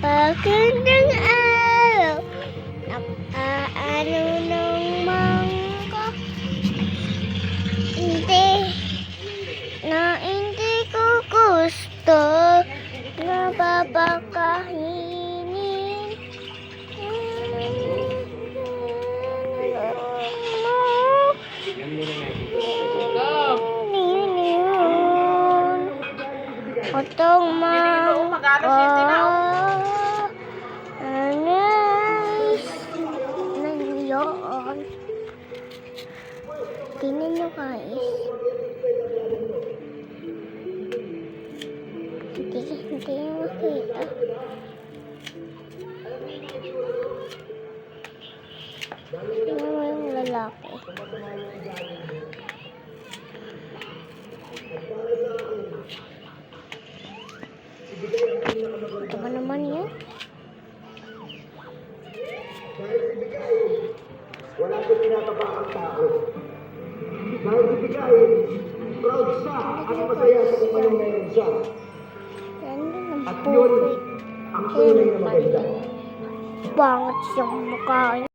Pagkandang araw, nakaano ng mangga. Hindi, na hindi ko gusto. Na babakainin. Otong mang Nandiyon Tingnan nyo guys. Hindi, hindi nyo makita. Tingnan mo yung lalaki. Ito ba naman yan? Siyang pinataba ang tao. Dahil ibigay, proud siya at masaya sa kung anong meron siya. At yun, ang tunay na maganda. Bangat siyang mukha.